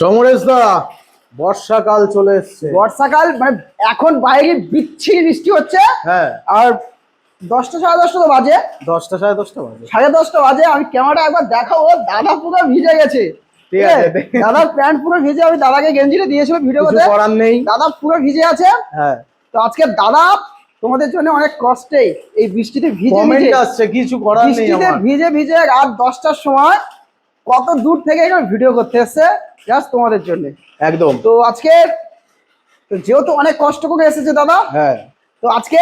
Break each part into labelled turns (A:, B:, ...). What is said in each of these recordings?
A: সমরেশ দা বর্ষাকাল চলে এসছে।
B: বর্ষাকাল মানে এখন বাইরে বিচ্ছিরি বৃষ্টি হচ্ছে।
A: হ্যাঁ।
B: আর দশটা সাড়ে দশটা তো বাজে।
A: দশটা সাড়ে দশটা বাজে।
B: সাড়ে দশটা বাজে আমি ক্যামেরা একবার দেখাবো দাদা পুরো ভিজে গেছে।
A: ঠিক আছে?
B: দাদার প্যান্ট পুরো ভিজে আমি দাদাকে গেঞ্জিটা দিয়েছিলাম ভিডিও করতে।
A: করার নেই।
B: দাদা পুরো ভিজে আছে।
A: হ্যাঁ।
B: তো আজকে দাদা তোমাদের জন্য অনেক কষ্টে এই বৃষ্টিতে ভিজে ভিজে
A: আসছে কিছু করার নেই
B: বৃষ্টিতে ভিজে ভিজে রাত দশটার সময় কত দূর থেকে এখানে ভিডিও করতে এসছে। জাস্ট তোমাদের জন্য।
A: একদম।
B: তো আজকে যেহেতু অনেক কষ্ট করে এসেছে দাদা
A: হ্যাঁ।
B: তো আজকে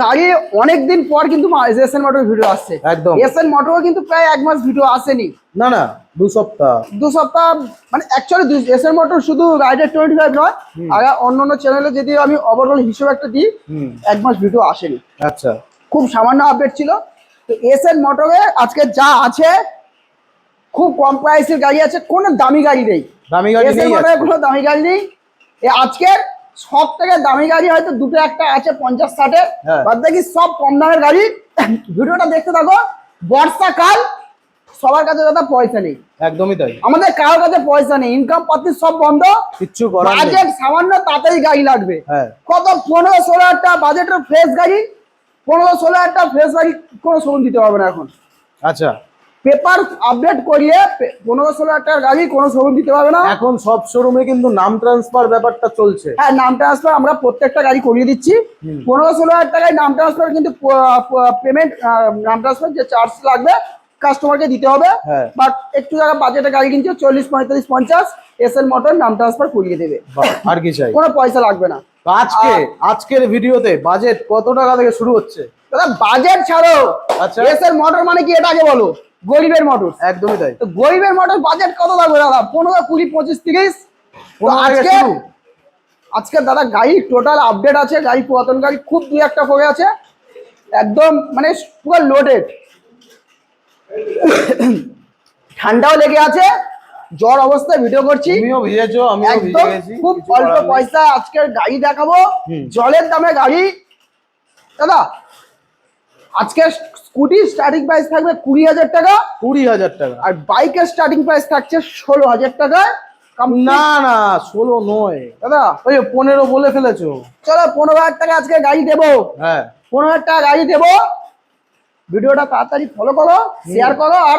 B: গাড়ি অনেক দিন পর কিন্তু এসএন মোটর ভিডিও আসছে।
A: একদম।
B: এসএন মোটর কিন্তু প্রায় এক মাস ভিডিও আসেনি।
A: না না দু সপ্তাহ।
B: দু সপ্তাহ মানে অ্যাকচুয়ালি এসএন মোটর শুধু রাইডার টোয়েন্টি ফাইভ নয় আর অন্য অন্য চ্যানেলে যদি আমি ওভারঅল হিসেবে একটা দিই এক মাস ভিডিও আসেনি।
A: আচ্ছা।
B: খুব সামান্য আপডেট ছিল। তো এসএন মোটরে আজকে যা আছে খুব কম প্রাইসের গাড়ি আছে কোনো দামি গাড়ি নেই।
A: দামি গাড়ি নেই
B: কোনো দামি গাড়ি নেই। আজকের সব থেকে দামি গাড়ি হয়তো দুটো একটা আছে পঞ্চাশ ষাটের
A: হ্যাঁ।
B: বাদ দেখি সব কম দামের গাড়ি। ভিডিওটা দেখতে থাকো। বর্ষাকাল সবার কাছে দাদা পয়সা নেই।
A: একদমই তাই।
B: আমাদের কারোর কাছে পয়সা নেই। ইনকাম পাতি সব বন্ধ।
A: কিচ্ছু
B: বাজেট সামান্য তাড়াতাড়ি গাড়ি লাগবে।
A: হ্যাঁ।
B: কত পনেরো ষোলো হাজার টাকা বাজেটের ফ্রেশ গাড়ি? পনেরো ষোলো হাজার টাকা ফ্রেশ গাড়ি কোনো শোরুম দিতে পারবে না এখন।
A: আচ্ছা।
B: পেপার আপডেট করিয়ে পনেরো ষোলো হাজার টাকার গাড়ি কোনো শোরুম দিতে পারবে না।
A: এখন সব শোরুমে কিন্তু নাম ট্রান্সফার ব্যাপারটা চলছে।
B: হ্যাঁ নাম ট্রান্সফার আমরা প্রত্যেকটা গাড়ি করিয়ে দিচ্ছি। পনেরো ষোলো হাজার টাকায় নাম ট্রান্সফার কিন্তু পেমেন্ট নাম ট্রান্সফার যে চার্জ লাগবে কাস্টমারকে দিতে হবে।
A: হ্যাঁ।
B: বাট একটু যারা বাজেটে গাড়ি কিনছে চল্লিশ পঁয়তাল্লিশ পঞ্চাশ এস এল মোটর নাম ট্রান্সফার করিয়ে দেবে।
A: আর কি চাই?
B: কোনো পয়সা লাগবে না।
A: আজকে আজকের ভিডিওতে বাজেট কত টাকা থেকে শুরু হচ্ছে?
B: বাজেট ছাড়ো।
A: আচ্ছা।
B: এস এল মোটর মানে কি এটা আগে বলো। গরিবের মোটর।
A: একদমই তাই।
B: তো গরিবের মোটর বাজেট কত লাগবে দাদা? পনেরো কুড়ি পঁচিশ তিরিশ? আজকে আজকে দাদা গাড়ি টোটাল আপডেট আছে গাড়ি পুরাতন গাড়ি খুব দুই একটা পড়ে আছে। একদম মানে পুরো লোডেড ঠান্ডাও লেগে আছে জ্বর অবস্থায় ভিডিও করছি। একদম খুব অল্প পয়সা আজকের গাড়ি দেখাবো। জলের দামে গাড়ি। দাদা আজকে স্কুটি স্টার্টিং প্রাইস থাকবে কুড়ি হাজার টাকা।
A: কুড়ি হাজার টাকা।
B: আর বাইকের স্টার্টিং প্রাইস থাকছে ষোলো হাজার টাকা।
A: না না ষোলো নয়।
B: দাদা
A: ওই পনেরো বলে ফেলেছো।
B: চলো পনেরো হাজার টাকা আজকে গাড়ি দেবো।
A: হ্যাঁ।
B: পনেরো হাজার টাকা গাড়ি দেবো। ভিডিওটা তাড়াতাড়ি ফলো করো শেয়ার করো আর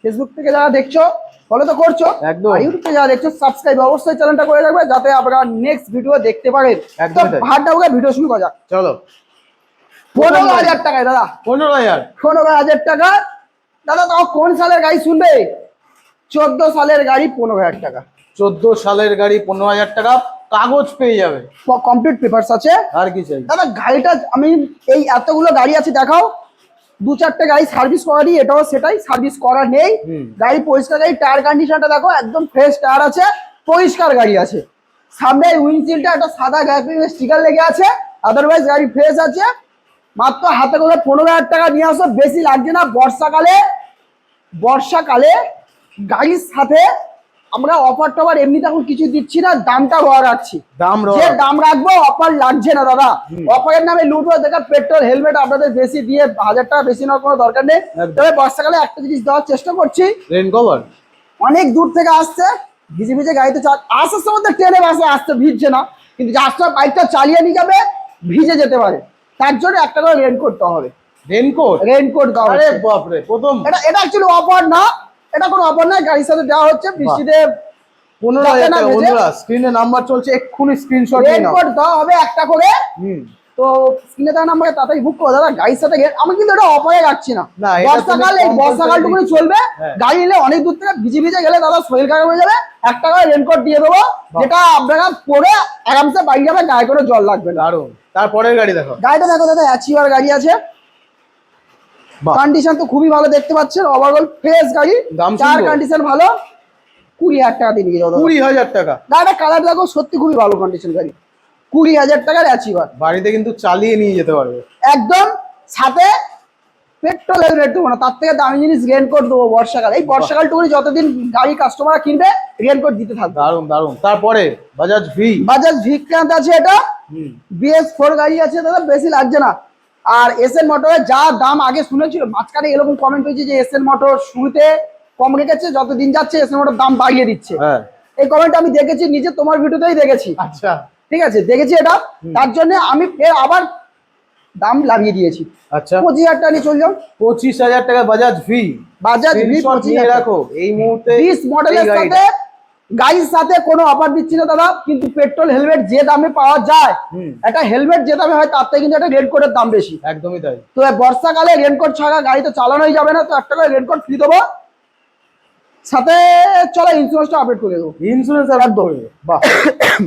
B: ফেসবুক থেকে যারা দেখছ ফলো তো করছ
A: একদম।
B: ইউটিউব থেকে যারা দেখছ সাবস্ক্রাইব অবশ্যই চ্যানেলটা করে রাখবে যাতে আপনারা নেক্সট ভিডিও দেখতে পারেন।
A: একদমই তাই।
B: ভাড়টা ভিডিও শুরু করা যাক।
A: চলো।
B: পনেরো হাজার টাকায় দাদা।
A: পনেরো হাজার?
B: পনেরো হাজার টাকা। দাদা তাও কোন সালের গাড়ি শুনবে? চোদ্দ সালের গাড়ি পনেরো হাজার টাকা।
A: চোদ্দ সালের গাড়ি পনেরো হাজার টাকা কাগজ পেয়ে যাবে।
B: কমপ্লিট পেপারস আছে।
A: আর কি চাই?
B: দাদা গাড়িটা আমি এই এতগুলো গাড়ি আছে দেখাও। দু চারটে গাড়ি সার্ভিস করা নেই এটাও সেটাই সার্ভিস করা নেই। গাড়ি পরিষ্কার গাড়ি টায়ার কন্ডিশনটা দেখো একদম ফ্রেশ টায়ার আছে পরিষ্কার গাড়ি আছে। সামনে উইন্ডশিল্ডটা একটা সাদা গ্যাপিং স্টিকার লেগে আছে আদারওয়াইজ গাড়ি ফ্রেশ আছে। মাত্র হাতে করে পনেরো হাজার টাকা নিয়ে আসো। বেশি লাগছে না। বর্ষাকালে বর্ষাকালে গাড়ির সাথে আমরা অফার টফার এমনিতে এখন কিছু দিচ্ছি না দামটা বড় রাখছি।
A: দাম
B: যে দাম রাখব অফার লাগছে না দাদা। অফারের নামে লুট হয়ে দেখা পেট্রোল হেলমেট আপনাদের বেশি দিয়ে হাজার টাকা বেশি নেওয়ার কোনো দরকার নেই। তবে বর্ষাকালে একটা জিনিস দেওয়ার চেষ্টা করছি।
A: রেন কভার
B: অনেক দূর থেকে আসছে ভিজে ভিজে গাড়িতে চা আসার সময় তো ট্রেনে বাসে আসতে ভিজছে না। কিন্তু যার সময় বাইকটা চালিয়ে নিয়ে যাবে ভিজে যেতে পারে। তার জন্য একটা করে রেনকোট দেওয়া হবে।
A: রেনকোট
B: রেনকোট দেওয়া
A: আরে
B: হবে
A: বাপরে প্রথম
B: এটা এটা অ্যাকচুয়ালি অফার না এটা কোনো অফার না গাড়ির সাথে দেওয়া হচ্ছে বৃষ্টিতে
A: পনেরো হাজার। বন্ধুরা স্ক্রিনে নাম্বার চলছে এক্ষুনি স্ক্রিনশট
B: রেনকোট দেওয়া হবে একটা করে।
A: হুম।
B: তো স্ক্রিনে দেওয়া নাম্বারে তাড়াতাড়ি বুক করো দাদা গাড়ির সাথে গে- আমি কিন্তু এটা অফারে রাখছি না।
A: না, এটা
B: বর্ষাকাল এই বর্ষাকালটুকুনি চলবে।
A: হ্যাঁ।
B: গাড়ি নিলে অনেক দূর থেকে ভিজে ভিজে গেলে দাদা শরীর খারাপ হয়ে যাবে। একটা করে রেনকোট দিয়ে দেবো যেটা আপনারা পরে আরামসে বাড়ি যাবে গায়ে করে জল লাগবে না।
A: দারুণ তারপরের গাড়ি দেখো।
B: গাড়িটা দেখো দাদা অ্যাচিভার গাড়ি আছে। কন্ডিশন তো খুবই ভালো দেখতে পাচ্ছেন। ওভারঅল ফ্রেশ গাড়ি।
A: দাম
B: চার কন্ডিশন ভালো। কুড়ি হাজার টাকা দিয়ে নিয়ে যাও।
A: কুড়ি হাজার টাকা।
B: গাড়িটা কালার দেখো সত্যি খুবই ভালো কন্ডিশন গাড়ি। কুড়ি হাজার টাকার অ্যাচিভার
A: বাড়িতে কিন্তু চালিয়ে নিয়ে যেতে পারবে।
B: একদম সাথে পেট্রোলের রেট দেবো না তার থেকে দামি জিনিস রেনকোট দেবো বর্ষাকাল। এই বর্ষাকাল বর্ষাকালটুকুনি যতদিন গাড়ি কাস্টমার কিনবে রেনকোট দিতে থাকবে।
A: দারুণ দারুণ তারপরে বাজাজ ভি
B: বাজাজ ভিক্রান্ত আছে এটা। বিএস ফোর গাড়ি আছে দাদা বেশি লাগছে না। আর এস এন মোটরের যা দাম আগে শুনেছিল মাঝখানে এরকম কমেন্ট হয়েছে যে এস এন মোটর শুরুতে কম রেখেছে যত দিন যাচ্ছে এস এন মোটর দাম বাড়িয়ে দিচ্ছে।
A: হ্যাঁ।
B: এই কমেন্ট আমি দেখেছি নিজে তোমার ভিডিওতেই দেখেছি।
A: আচ্ছা।
B: ঠিক আছে দেখেছি এটা। তার জন্য আমি ফের আবার দাম লাগিয়ে দিয়েছি।
A: আচ্ছা।
B: পঁচিশ হাজার টাকা নিয়ে চলে যাও।
A: পঁচিশ হাজার টাকা বাজাজ ভি
B: বাজাজ ভি
A: রাখো এই মুহূর্তে
B: বিশ মডেলের সাথে গাড়ির সাথে কোনো অফার দিচ্ছি না দাদা কিন্তু পেট্রোল হেলমেট যে দামে পাওয়া যায়। একটা হেলমেট যে দামে হয় তার থেকে কিন্তু একটা রেনকোটের দাম বেশি।
A: একদমই তাই।
B: তো বর্ষাকালে রেনকোট ছাড়া গাড়ি তো চালানোই যাবে না তো একটা করে রেনকোট ফ্রি দেবো। সাথে চলো ইন্স্যুরেন্সটা আপডেট করে দেবো।
A: ইন্স্যুরেন্স আর একদম বাহ।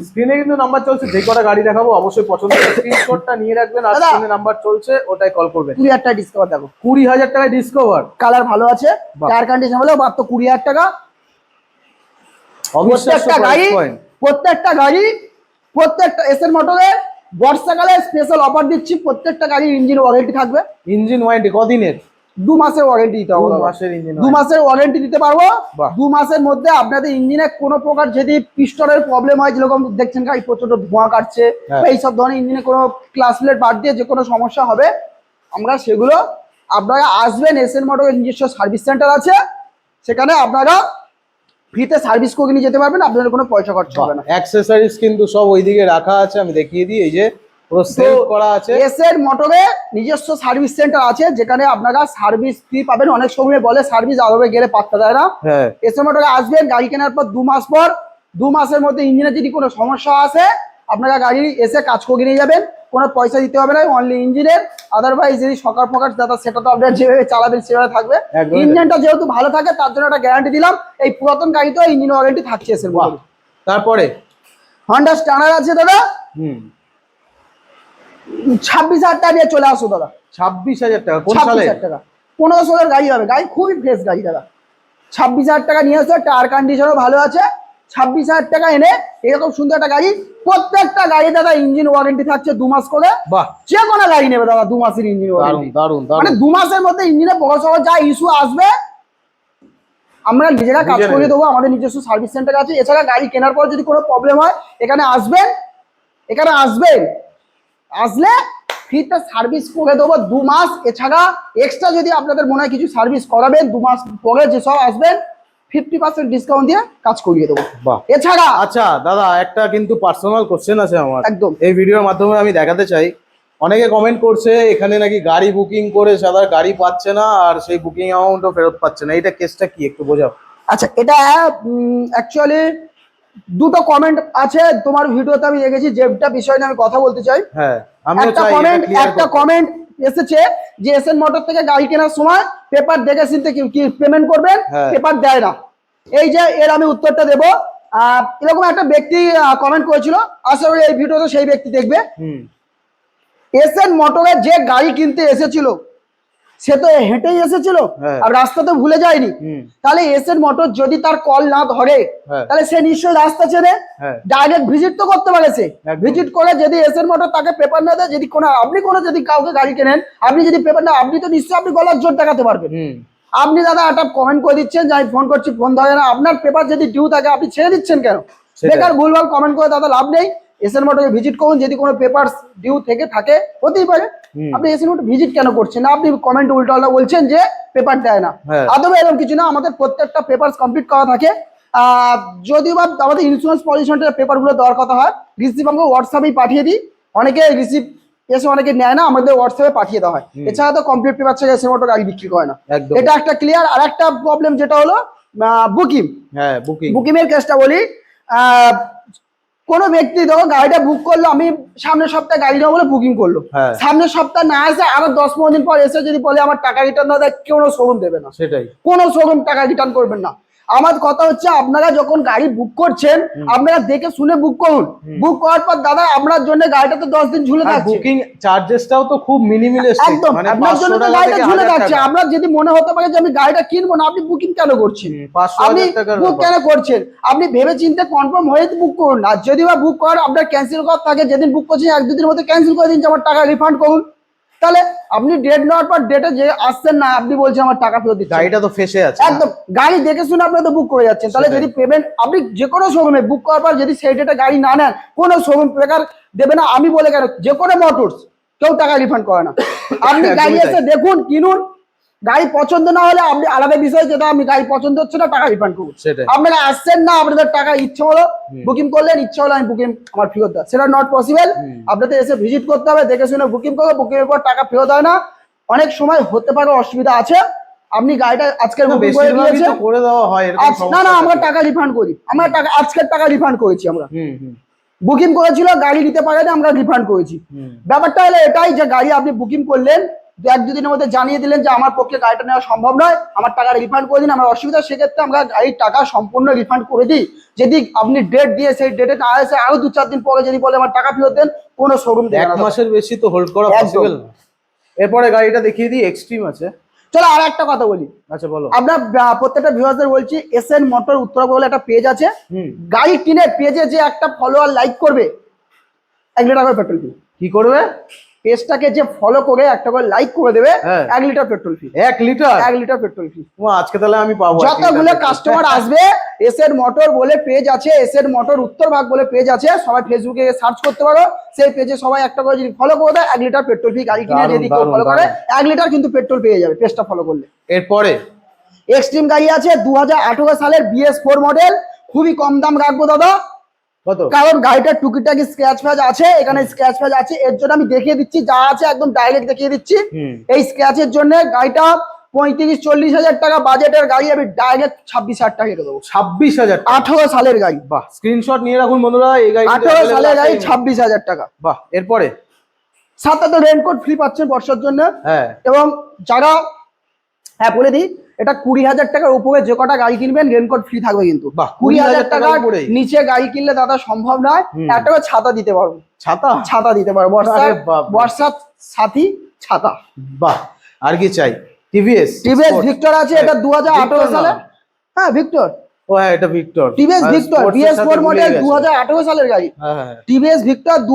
A: স্ক্রিনে কিন্তু নাম্বার চলছে যে কটা গাড়ি দেখাবো অবশ্যই পছন্দ স্ক্রিনশটটা নিয়ে রাখবেন আর স্ক্রিনে নাম্বার চলছে ওটাই কল করবেন।
B: কুড়ি হাজার টাকা ডিসকাউন্ট দেখো।
A: কুড়ি হাজার টাকায় ডিসকভার
B: কালার ভালো আছে। টায়ার কন্ডিশন হলেও মাত্র কুড়ি হাজার টাকা। প্রত্যেকটা গাড়ি প্রত্যেকটা গাড়ি প্রত্যেকটা এসএর মোটরে বর্ষাকালে স্পেশাল অফার দিচ্ছি প্রত্যেকটা গাড়ির ইঞ্জিন ওয়ারেন্টি থাকবে।
A: ইঞ্জিন ওয়ারেন্টি কদিনের?
B: দু মাসের ওয়ারেন্টি দিতে হবে
A: মাসের ইঞ্জিন
B: দু মাসের ওয়ারেন্টি দিতে পারব। দু মাসের মধ্যে আপনাদের ইঞ্জিনে কোনো প্রকার যদি পিস্টনের প্রবলেম হয় যেরকম দেখছেন গাড়ি প্রচণ্ড ধোঁয়া কাটছে
A: হ্যাঁ।
B: বা এইসব ধরনের ইঞ্জিনে কোনো ক্লাস প্লেট বাদ দিয়ে যে কোনো সমস্যা হবে আমরা সেগুলো আপনারা আসবেন এস এন মোটরের নিজস্ব সার্ভিস সেন্টার আছে। সেখানে আপনারা ফ্রিতে সার্ভিস করে নিয়ে যেতে পারবেন আপনাদের কোনো পয়সা খরচ হবে না।
A: অ্যাক্সেসরিজ কিন্তু সব ওইদিকে রাখা আছে আমি দেখিয়ে দিই এই যে করা আছে।
B: মোটরে নিজস্ব সার্ভিস সেন্টার আছে যেখানে আপনারা সার্ভিস ফ্রি পাবেন। অনেক সময় বলে সার্ভিস আদবে গেলে পাত্তা দেয় না।
A: হ্যাঁ।
B: মোটরে আসবেন গাড়ি কেনার পর দু মাস পর দু মাসের মধ্যে ইঞ্জিনের যদি কোনো সমস্যা আসে আপনারা গাড়ি এসে কাজ করে নিয়ে যাবেন কোনো পয়সা দিতে হবে না অনলি ইঞ্জিনের আদারওয়াইজ যদি সকাল ফকার দাদা সেটা তো আপনারা যেভাবে চালাবেন সেভাবে থাকবে। ইঞ্জিনটা যেহেতু ভালো থাকে তার জন্য একটা গ্যারান্টি দিলাম এই পুরাতন গাড়িতেও ইঞ্জিন ওয়ারেন্টি থাকছে এসে
A: তারপরে?
B: হন্ডা স্টানার আছে দাদা।
A: হুম।
B: ছাব্বিশ হাজার টাকা দিয়ে চলে আসো দাদা।
A: ছাব্বিশ হাজার টাকা
B: ছাব্বিশ হাজার টাকা। পনেরো ষোলোর গাড়ি হবে গাড়ি খুবই ফ্রেশ গাড়ি দাদা। ছাব্বিশ হাজার টাকা নিয়ে আসো টায়ার কন্ডিশনও ভালো আছে। ছাব্বিশ হাজার টাকা এনে এরকম সুন্দর একটা গাড়ি প্রত্যেকটা গাড়ি দাদা ইঞ্জিন ওয়ারেন্টি থাকছে দু মাস করে। যে কোনো গাড়ি নেবে দাদা দু মাসের ইঞ্জিন ওয়ারেন্টি মানে দু মাসের মধ্যে ইঞ্জিনে বড় সড়ো যা ইস্যু আসবে আমরা নিজেরা কাজ করে দেবো আমাদের নিজস্ব সার্ভিস সেন্টার আছে। এছাড়া গাড়ি কেনার পর যদি কোনো প্রবলেম হয় এখানে আসবেন এখানে আসবেন। আসলে ফ্রিতে সার্ভিস করে দেবো দু মাস। এছাড়া এক্সট্রা যদি আপনাদের মনে হয় কিছু সার্ভিস করাবেন দু মাস পরে যেসব আসবেন ফিফটি পার্সেন্ট ডিসকাউন্ট দিয়ে কাজ করিয়ে দেবো।
A: বাহ।
B: এছাড়া
A: আচ্ছা দাদা একটা কিন্তু পার্সোনাল কোশ্চেন আছে আমার।
B: একদম।
A: এই ভিডিওর মাধ্যমে আমি দেখাতে চাই। অনেকে কমেন্ট করছে এখানে নাকি গাড়ি বুকিং করে সাদা গাড়ি পাচ্ছে না আর সেই বুকিং অ্যামাউন্টও ফেরত পাচ্ছে না। এটা কেসটা কি? একটু বোঝাও।
B: আচ্ছা এটা অ্যাকচুয়ালি দুটো কমেন্ট আছে। তোমার ভিডিওতে আমি দেখেছি যেটা বিষয় নিয়ে আমি কথা বলতে চাই।
A: হ্যাঁ
B: একটা কমেন্ট একটা কমেন্ট এসেছে যে এসএন মোটর থেকে গাড়ি কেনার সময় পেপার দেখে চিনতে পেমেন্ট করবেন?
A: হ্যাঁ।
B: পেপার দেয় না। এই যে এর আমি উত্তরটা দেব। আহ, এরকম একটা ব্যক্তি কমেন্ট করেছিল। আশা করি এই ভিডিওতে সেই ব্যক্তি দেখবে।
A: এস
B: এন মোটরে যে গাড়ি কিনতে এসেছিল সে তো হেঁটেই এসেছিল
A: হ্যাঁ।
B: আর রাস্তাতে ভুলে যায়নি। তাহলে এসএন মোটর যদি তার কল না ধরে
A: হ্যাঁ।
B: তাহলে সে নিশ্চয়ই রাস্তা
A: হ্যাঁ।
B: ডাইরেক্ট ভিজিট তো করতে পারে সে। ভিজিট করে যদি এসএন মোটর তাকে পেপার না দেয় যদি কোনো আপনি কোনো যদি কাউকে গাড়ি কেনেন আপনি যদি পেপার না আপনি তো নিশ্চয়ই আপনি গলার জোর দেখাতে পারবেন। আপনি দাদা একটা কমেন্ট করে দিচ্ছেন যে আমি ফোন করছি ফোন ধরে না। আপনার পেপার যদি ডিউ থাকে আপনি ছেড়ে দিচ্ছেন কেন? বেকার ভুলভাল কমেন্ট করে দাদা লাভ নেই। এসএন মোটরে ভিজিট করুন যদি কোনো পেপার ডিউ থেকে থাকে হতেই পারে। আপনি এসএন মোটর ভিজিট কেন করছেন না? আপনি কমেন্ট উল্টো বলছেন যে পেপার দেয় না।
A: হ্যাঁ।
B: আদৌ এরকম কিছু না? আমাদের প্রত্যেকটা পেপার কমপ্লিট করা থাকে। যদিও বা আমাদের ইন্স্যুরেন্স পলিউশনের পেপারগুলো দেওয়ার কথা হয় রিসিভ আমরা হোয়াটসঅ্যাপেই পাঠিয়ে দিই। অনেকে রিসিভ এসে অনেকে নেয় না আমাদের হোয়াটসঅ্যাপে পাঠিয়ে দেওয়া হয়। এছাড়া তো কমপ্লিট পেপার ছাড়া এসে মোটর গাড়ি বিক্রি করে না। এটা একটা ক্লিয়ার আর একটা প্রবলেম যেটা হলো বুকিং
A: হ্যাঁ বুকিং
B: বুকিং এর কেসটা বলি কোনো ব্যক্তি ধরো গাড়িটা বুক করল আমি সামনের সপ্তাহে গাড়ি নেব বলে বুকিং করল।
A: হ্যাঁ।
B: সামনের সপ্তাহে না আসে আরও দশ পনেরো দিন পর এসে যদি বলে আমার টাকা রিটার্ন না দেয় কোনো শোরুম দেবে না।
A: সেটাই।
B: কোনো শোরুম টাকা রিটার্ন করবেন না। আমার কথা হচ্ছে আপনারা যখন গাড়ি বুক করছেন আপনারা দেখে শুনে বুক করুন। বুক করার পর দাদা আপনার জন্য গাড়িটা তো দশ দিন ঝুলে থাকছে
A: বুকিং চার্জেসটাও তো খুব মিনিমিলিস্টিক
B: একদম।
A: মানে
B: আপনার জন্য তো গাড়িটা ঝুলে থাকছে আপনার যদি মনে হতে পারে যে আমি গাড়িটা কিনবো না আপনি বুকিং কেন করছেন?
A: হুম, 500
B: আপনি বুক কেন করছেন? আপনি ভেবে চিন্তে কনফার্ম হয়ে বুক করুন। আর যদি বা বুক করার আপনার ক্যান্সেল করার থাকে যেদিন বুক করছেন এক দুদিনের মধ্যে ক্যান্সেল করে দিন আমার টাকা রিফান্ড করুন। তাহলে আপনি ডেট নেওয়ার পর ডেটে যে আসছেন না আপনি বলছেন আমার টাকা ফেরত দিচ্ছেন।
A: গাড়িটা তো ফেসে আছে
B: একদম গাড়ি দেখে শুনে আপনি তো বুক করে যাচ্ছেন। তাহলে যদি পেমেন্ট আপনি যে কোনো শোরুমে বুক করার পর যদি সেই ডেটে গাড়ি না নেন কোনো শোরুম বেকার দেবে না। আমি বলে কেন যে কোনো মোটরস কেউ টাকা রিফান্ড করে না। আপনি গাড়ি এসে দেখুন কিনুন গাড়ি পছন্দ না হলে আপনি আলাদা বিষয় যেটা আমি গাড়ি পছন্দ হচ্ছে না টাকা রিফান্ড করব আপনারা আসছেন না আপনাদের টাকা ইচ্ছে হলো বুকিং করলেন ইচ্ছে হলো আমি বুকিং আমার ফেরত দেওয়া। সেটা নট পসিবল। আপনাদের এসে ভিজিট করতে হবে দেখে শুনে বুকিং করবে বুকিং এর পর টাকা ফেরত হয় না। অনেক সময় হতে পারে অসুবিধা আছে। আপনি গাড়িটা আজকের বুকিং করে দিয়েছেন।
A: করে দেওয়া হয়
B: না না আমরা টাকা রিফান্ড করি। আমরা টাকা আজকের টাকা রিফান্ড করেছি আমরা। বুকিং করেছিল গাড়ি নিতে পারেনি আমরা রিফান্ড করেছি। ব্যাপারটা হলো এটাই যে গাড়ি আপনি বুকিং করলেন দু এক দুদিনের মধ্যে জানিয়ে দিলেন যে আমার পক্ষে গাড়িটা নেওয়া সম্ভব নয় আমার টাকা রিফান্ড করে দিন আমার অসুবিধা সেক্ষেত্রে আমরা গাড়ির টাকা সম্পূর্ণ রিফান্ড করে দিই। যদি আপনি ডেট দিয়ে সেই ডেটে না এসে আরও দু চার দিন পরে যদি বলে আমার টাকা ফেরত দেন কোনো শোরুম
A: এক মাসের বেশি তো হোল্ড করা পসিবল না। এরপরে গাড়িটা দেখিয়ে দিই এক্সট্রিম আছে।
B: চলো আর একটা কথা বলি।
A: আচ্ছা বলো।
B: আমরা প্রত্যেকটা ভিউয়ারদের বলছি এস এন মোটর উত্তরা বলে একটা পেজ আছে। গাড়ি কিনে পেজে যে একটা ফলোয়ার লাইক করবে এক লিটার করে পেট্রোল ফি
A: কি করবে?
B: পেজটাকে যে ফলো করে একটা করে লাইক করে দেবে
A: হ্যাঁ।
B: এক লিটার পেট্রোল ফি
A: এক লিটার?
B: এক লিটার পেট্রোল ফি
A: ও, আজকে তাহলে আমি পাবো
B: যতগুলো কাস্টমার আসবে এস এর মোটর বলে পেজ আছে এস এর মোটর উত্তর ভাগ বলে পেজ আছে সবাই ফেসবুকে সার্চ করতে পারো সেই পেজে সবাই একটা করে যদি ফলো করে দেয় এক লিটার পেট্রোল ফি গাড়ি কিনে যদি কেউ ফলো করে এক লিটার কিন্তু পেট্রোল পেয়ে যাবে পেজটা ফলো করলে।
A: এরপরে?
B: এক্সট্রিম গাড়ি আছে দু হাজার আঠারো সালের বিএস ফোর মডেল খুবই কম দাম রাখব দাদা। কারণ গাড়িটার টুকিটাকি স্ক্র্যাচ ফ্যাচ আছে এখানে স্ক্র্যাচ ফ্যাচ আছে এর জন্য আমি দেখিয়ে দিচ্ছি যা আছে একদম ডাইরেক্ট দেখিয়ে দিচ্ছি। এই স্ক্র্যাচের জন্য গাড়িটা পঁয়ত্রিশ চল্লিশ হাজার টাকা বাজেটের গাড়ি আমি ডাইরেক্ট ছাব্বিশ হাজার টাকা দেবো।
A: ছাব্বিশ হাজার
B: আঠারো সালের গাড়ি।
A: বাহ স্ক্রিনশট নিয়ে রাখুন বন্ধুরা এই গাড়ি
B: আঠারো সালের গাড়ি ছাব্বিশ হাজার টাকা।
A: বাহ এরপরে?
B: সাথে তো রেনকোট ফ্রি পাচ্ছেন বর্ষার জন্য।
A: হ্যাঁ।
B: এবং যারা হ্যাঁ বলে দিই এটা কুড়ি হাজার টাকার উপরে যে কটা গাড়ি কিনবেন রেনকোট ফ্রি থাকবে কিন্তু।
A: বাহ,
B: কুড়ি হাজার
A: 20,000 টাকার
B: টাকার নিচে গাড়ি কিনলে দাদা সম্ভব নয়। একটা ছাতা দিতে পারব
A: ছাতা?
B: ছাতা দিতে পারব বর্ষার বর্ষার সাথী ছাতা।
A: বাহ আর কি চাই? টিভিএস
B: টিভিএস ভিক্টর আছে এটা দু হাজার আঠারো সালে। হ্যাঁ ভিক্টর
A: ও হ্যাঁ এটা ভিক্টর
B: টিভিএস
A: আর
B: ভিক্টর
A: sports এর
B: বিএস
A: সাথে
B: ফোর মডেল দু আঠারো সালের গাড়ি।
A: হ্যাঁ হ্যাঁ।
B: টিভিএস ভিক্টর দু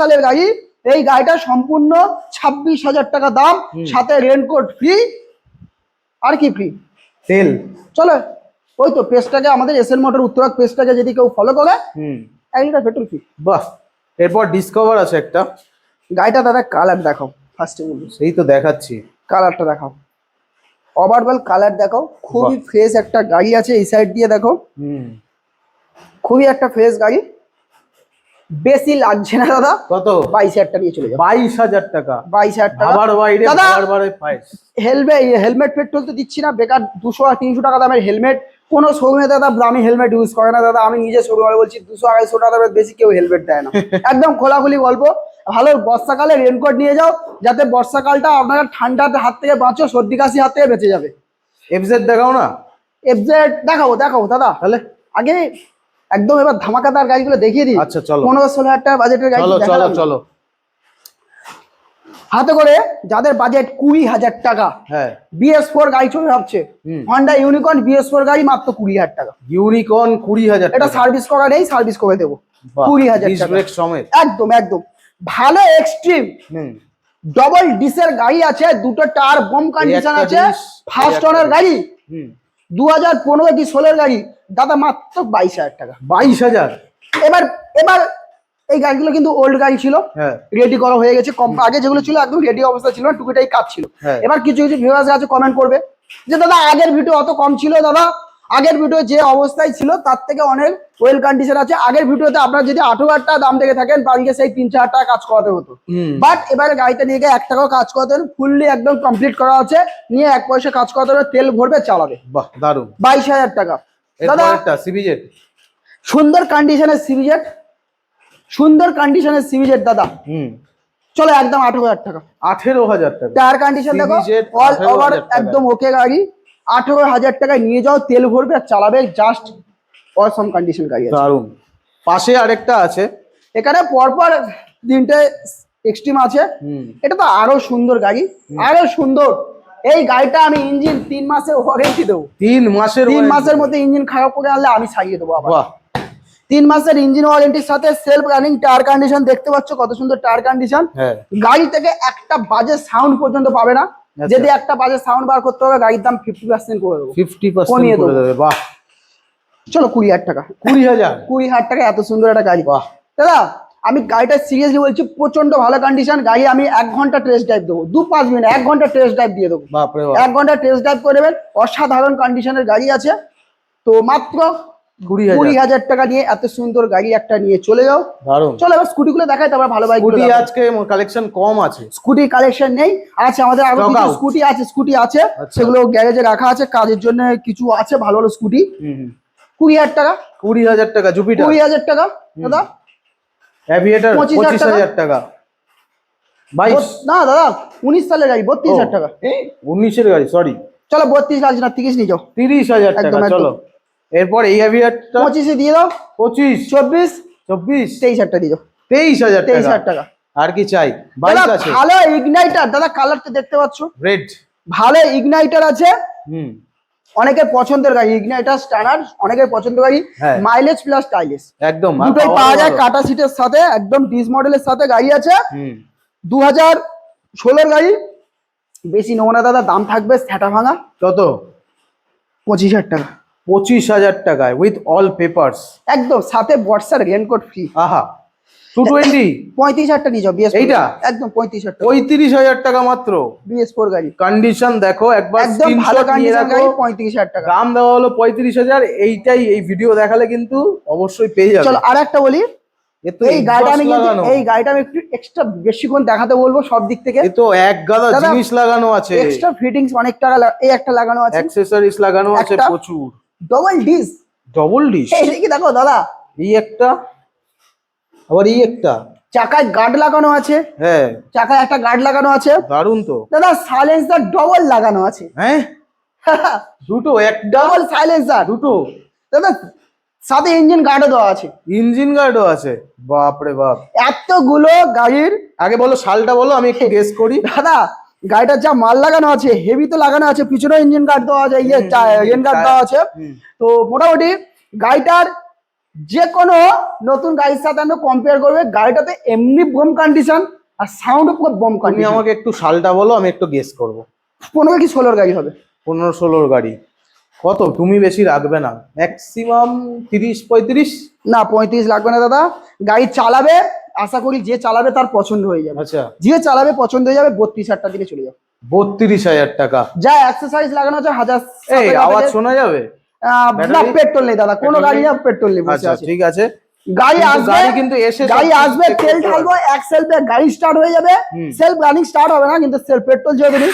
B: সালের গাড়ি। এই গাড়িটা সম্পূর্ণ ছাব্বিশ হাজার টাকা দাম সাথে রেনকোট ফ্রি আর কি ফ্রি
A: তেল।
B: চলো ওই তো পেজটাকে আমাদের এসএন মোটর উত্তরাক পেজটাকে যদি কেউ ফলো করে
A: হুম।
B: এক লিটার পেট্রোল ফ্রি
A: বাহ এরপর ডিসকভার আছে একটা।
B: গাড়িটা দাদা কালার দেখাও ফার্স্টে বলুন।
A: সেই তো দেখাচ্ছি।
B: কালারটা দেখাও। ওভারঅল কালার দেখাও। খুবই ফ্রেশ একটা গাড়ি আছে এই সাইড দিয়ে দেখো।
A: হুম।
B: খুবই একটা ফ্রেশ গাড়ি। বেশি লাগছে না দাদা।
A: কত?
B: বাইশ হাজার টাকা নিয়ে চলে যাও।
A: বাইশ হাজার টাকা?
B: বাইশ হাজার টাকা।
A: আবার বাইরে
B: হেলমেট হেলমেট পেট্রোল তো দিচ্ছি না বেকার দুশো আর তিনশো টাকা দামের হেলমেট। কোনো শোরুমে দাদা দামি হেলমেট ইউজ করে না দাদা। আমি নিজে শোরুমে বলছি দুশো আড়াইশো টাকা দামের বেশি কেউ হেলমেট দেয় না। একদম খোলাখুলি গল্প ভালো বর্ষাকালে রেনকোট নিয়ে যাও যাতে বর্ষাকালটা আপনারা ঠান্ডাতে হাত থেকে বাঁচো সর্দি কাশি হাত থেকে বেঁচে যাবে।
A: এফজেড দেখাও না?
B: এফজেড দেখাবো দেখাবো দাদা।
A: তাহলে?
B: আগে একদম এবার ধামাকাদার গাড়িগুলো দেখিয়ে দিই।
A: আচ্ছা চলো।
B: পনেরো ষোলো হাজার টাকা বাজেটের গাড়ি
A: চলো চলো
B: হাতে করে যাদের বাজেট কুড়ি হাজার টাকা
A: হ্যাঁ।
B: বিএস ফোর গাড়ি চলে ভাবছে। হন্ডা ইউনিকর্ন বিএস ফোর গাড়ি মাত্র কুড়ি হাজার টাকা।
A: ইউনিকর্ন কুড়ি হাজার
B: এটা সার্ভিস করা নেই সার্ভিস করে দেবো। কুড়ি হাজার
A: সমেত।
B: একদম একদম। ভালো এক্সট্রিম ডবল ডিসের গাড়ি আছে দুটো টায়ার বম কন্ডিশন আছে ফার্স্ট অনার গাড়ি। দু হাজার পনেরো কি ষোলোর গাড়ি। দাদা মাত্র বাইশ হাজার টাকা।
A: বাইশ হাজার?
B: এবার এবার এই গাড়িগুলো কিন্তু ওল্ড গাড়ি ছিল।
A: হ্যাঁ।
B: রেডি করা হয়ে গেছে। কম আগে যেগুলো ছিল একদম রেডি অবস্থা ছিল না টুকিটাই কাজ ছিল।
A: হ্যাঁ।
B: এবার কিছু কিছু ভিউয়ার্স আছে কমেন্ট করবে যে দাদা আগের ভিডিও অত কম ছিল দাদা। আগের ভিডিও যে অবস্থায় ছিল তার থেকে অনেক ওয়েল কন্ডিশন আছে। আগের ভিডিওতে আপনার যদি আঠারো হাজার টাকা দাম দেখে থাকেন বাড়িকে সেই তিন চার টাকা কাজ করাতে হতো। বাট এবারে গাড়িটা নিয়ে গিয়ে এক টাকাও কাজ করাতে ফুললি একদম কমপ্লিট করা আছে। নিয়ে এক পয়সা কাজ করাতে হবে তেল ভরবে চালাবে।
A: বাহ দারুণ
B: বাইশ হাজার টাকা। দাদা
A: একটা
B: সুন্দর কন্ডিশনের সিভিজেট সুন্দর কন্ডিশনের সিভিজেট দাদা।
A: হুম।
B: চলো একদম আঠারো হাজার টাকা।
A: আঠেরো হাজার টাকা।
B: টায়ার কন্ডিশন দেখো অল ওভার একদম ওকে গাড়ি। আঠারো হাজার টাকায় নিয়ে যাও তেল ভরবে আর চালাবে জাস্ট অসম কন্ডিশন গাড়ি আছে।
A: দারুণ পাশে আরেকটা আছে।
B: এখানে পরপর তিনটে এক্সট্রিম আছে। এটা তো আরও সুন্দর গাড়ি আরও সুন্দর। এই গাড়িটা আমি ইঞ্জিন তিন মাসের ওয়ারেন্টি দেবো।
A: তিন মাসের
B: তিন মাসের মধ্যে ইঞ্জিন খারাপ করে আনলে আমি সারিয়ে দেবো আবার। তিন মাসের ইঞ্জিন ওয়ারেন্টির সাথে সেলফ রানিং টায়ার কন্ডিশন দেখতে পাচ্ছ কত সুন্দর টায়ার কন্ডিশন
A: হ্যাঁ।
B: গাড়ি থেকে একটা বাজে সাউন্ড পর্যন্ত পাবে না।
A: আচ্ছা।
B: যদি একটা বাজে সাউন্ড বার করতে হবে গাড়ির দাম ফিফটি পার্সেন্ট করে দেবো।
A: ফিফটি
B: কমিয়ে
A: করে
B: দেবো।
A: দেবে বাহ।
B: চলো কুড়ি হাজার টাকা।
A: কুড়ি হাজার?
B: কুড়ি হাজার টাকা এত সুন্দর একটা গাড়ি।
A: বাহ।
B: দাদা আমি গাড়িটা সিরিয়াসলি বলছি প্রচণ্ড ভালো কন্ডিশন গাড়ি আমি এক ঘণ্টা টেস্ট ড্রাইভ দেবো দু পাঁচ মিনিট এক ঘণ্টা টেস্ট ড্রাইভ দিয়ে দেবো। এক ঘণ্টা টেস্ট ড্রাইভ করে নেবেন অসাধারণ কন্ডিশনের গাড়ি আছে। তো মাত্র
A: কুড়ি হাজার।
B: টাকা নিয়ে এত সুন্দর গাড়ি একটা নিয়ে চলে যাও। চলো এবার স্কুটিগুলো দেখাই তারপর ভালো বাইক
A: স্কুটি আজকে কালেকশন কম আছে।
B: স্কুটি কালেকশন নেই আছে আমাদের
A: আরও
B: কিছু স্কুটি আছে স্কুটি আছে
A: আচ্ছা।
B: সেগুলো গ্যারেজে রাখা আছে কাজের জন্য কিছু আছে ভালো ভালো স্কুটি কুড়ি হাজার টাকা।
A: কুড়ি হাজার টাকা জুপিটার
B: কুড়ি হাজার টাকা দাদা।
A: অ্যাভিয়েটার
B: পঁচিশ হাজার
A: টাকা। বাইশ।
B: না দাদা উনিশ সালের গাড়ি বত্রিশ হাজার টাকা।
A: উনিশের গাড়ি সরি
B: চলো বত্রিশ লাগছে না তিরিশ নিয়ে যাও।
A: তিরিশ হাজার টাকা। চলো। এরপর এই অ্যাভিয়েটারটা
B: পঁচিশে দিয়ে দাও।
A: পঁচিশ।
B: চব্বিশ।
A: চব্বিশ।
B: তেইশ হাজার টাকা দিয়ে দাও।
A: তেইশ হাজার
B: তেইশ হাজার টাকা।
A: আর কি চাই? বাইক আছে।
B: ভালো ইগনাইটার দাদা কালারটা দেখতে পাচ্ছ।
A: রেড
B: ভালো ইগনাইটার আছে।
A: হুম।
B: অনেকের পছন্দের গাড়ি ইগনাইটার স্টানার অনেকের পছন্দের গাড়ি। মাইলেজ প্লাস স্টাইলিশ
A: একদম
B: দুটোই পাওয়া যায় কাটা সিটের সাথে একদম ডিস মডেলের সাথে গাড়ি আছে। দু হাজার ষোলোর গাড়ি বেশি নেব না দাদা দাম থাকবে সেটা ভাঙা।
A: কত?
B: পঁচিশ হাজার টাকা।
A: পঁচিশ হাজার টাকায় উইথ অল পেপারস
B: একদম সাথে বর্ষার রেনকোট ফ্রি
A: আহা। টু টোয়েন্টি
B: পঁয়ত্রিশ হাজার টাকা নিয়ে যাও বিএস
A: এইটা?
B: একদম পঁয়ত্রিশ হাজার টাকা
A: পঁয়ত্রিশ হাজার টাকা মাত্র?
B: বিএস ফোর গাড়ি।
A: কন্ডিশন দেখো একবার
B: একদম ভালো কন্ডিশন গাড়ি টাকা।
A: দাম দেওয়া হলো পঁয়ত্রিশ হাজার এইটাই এই ভিডিও দেখালে কিন্তু অবশ্যই পেয়ে যাবে।
B: চলো আর একটা বলি এই গাড়িটা আমি এই গাড়িটা আমি একটু এক্সট্রা বেশিক্ষণ দেখাতে বলব সব দিক থেকে।
A: তো এক গাদা জিনিস লাগানো আছে।
B: এক্সট্রা ফিটিংস অনেক টাকা এই একটা লাগানো আছে।
A: অ্যাক্সেসরিজ লাগানো আছে প্রচুর।
B: ডবল ডিস
A: ডবল ডিশ
B: এই দেখো দাদা।
A: এই একটা? আবার এই একটা।
B: চাকায় গার্ড লাগানো আছে।
A: হ্যাঁ।
B: চাকায় একটা গার্ড লাগানো আছে।
A: দারুণ তো।
B: দাদা সাইলেন্সার ডবল লাগানো আছে।
A: হ্যাঁ? দুটো একটা?
B: ডবল সাইলেন্সার
A: দুটো?
B: দাদা সাথে ইঞ্জিন গার্ডও দেওয়া আছে।
A: ইঞ্জিন গার্ডও আছে। বাপ রে বাপ।
B: এতগুলো গাড়ির
A: আগে বলো সালটা বলো আমি একটু গেস করি।
B: দাদা গাড়িটার যা মাল লাগানো আছে হেভি তো লাগানো আছে পিছনে ইঞ্জিন গার্ড দেওয়া আছে ইয়ে রেন গার্ড দেওয়া আছে। তো মোটামুটি গাড়িটার যে কোনো নতুন গাড়ির সাথে আমরা কম্পেয়ার করবে গাড়িটাতে এমনি বোম কন্ডিশন আর সাউন্ড পুরো বোম কন্ডিশন
A: আমাকে একটু সালটা বলো আমি একটু গেস করব।
B: পনেরো কি ষোলোর গাড়ি হবে?
A: পনেরো ষোলোর গাড়ি। কত? তুমি বেশি রাখবে না। ম্যাক্সিমাম তিরিশ পঁয়ত্রিশ?
B: না পঁয়ত্রিশ লাগবে না দাদা। গাড়ি চালাবে আশা করি যে চালাবে তার পছন্দ হয়ে যাবে।
A: আচ্ছা।
B: যে চালাবে পছন্দ হয়ে যাবে বত্রিশ হাজার টাকা দিলে চলে যাবে।
A: বত্রিশ হাজার টাকা।
B: যা এক্সারসাইজ লাগানো আছে হাজার
A: আওয়াজ শোনা যাবে?
B: না পেট্রোল নেই দাদা কোনো গাড়ি না পেট্রোল নেই বসে
A: আচ্ছা
B: আছে।
A: ঠিক আছে।
B: গাড়ি আসবে
A: গাড়ি কিন্তু এসে
B: গাড়ি আসবে তেল ঢালবো এক সেলফে গাড়ি স্টার্ট হয়ে যাবে। সেলফ রানিং স্টার্ট হবে না কিন্তু সেলফ পেট্রোল যেহেতু